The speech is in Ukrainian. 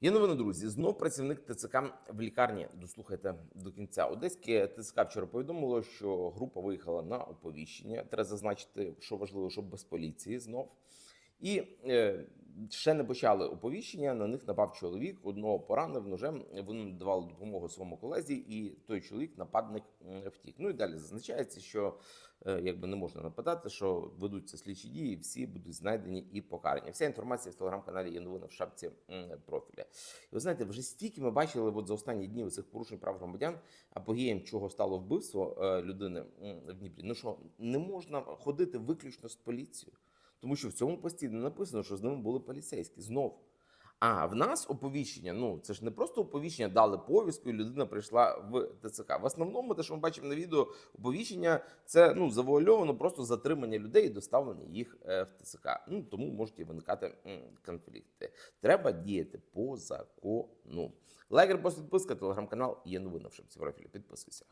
Є новини, друзі. Знов працівник ТЦК в лікарні. Дослухайте до кінця. Одеське ТЦК вчора повідомило, що група виїхала на оповіщення. Треба зазначити, що важливо, що без поліції знов. І е, ще не почали оповіщення. На них напав чоловік, одного поранив ножем. Вони надавали допомогу своєму колезі, і той чоловік, нападник, втік. Ну і далі зазначається, що е, якби не можна нападати, що ведуться слідчі дії, всі будуть знайдені і покарані. Вся інформація в телеграм-каналі є новина в шапці профіля. І ви знаєте, вже стільки ми бачили от за останні дні цих порушень прав громадян, апогеєм чого стало вбивство е, людини в Дніпрі. Ну що не можна ходити виключно з поліцією. Тому що в цьому пості не написано, що з ними були поліцейські знов. А в нас оповіщення, ну це ж не просто оповіщення, дали повістку, і людина прийшла в ТЦК. В основному, те, що ми бачимо на відео, оповіщення це ну завуальовано просто затримання людей і доставлення їх е, в ТЦК. Ну тому можуть і виникати конфлікти. Треба діяти по закону. Лайк, репост, підписка, телеграм-канал є новина в шапці профілі. Підписуйся.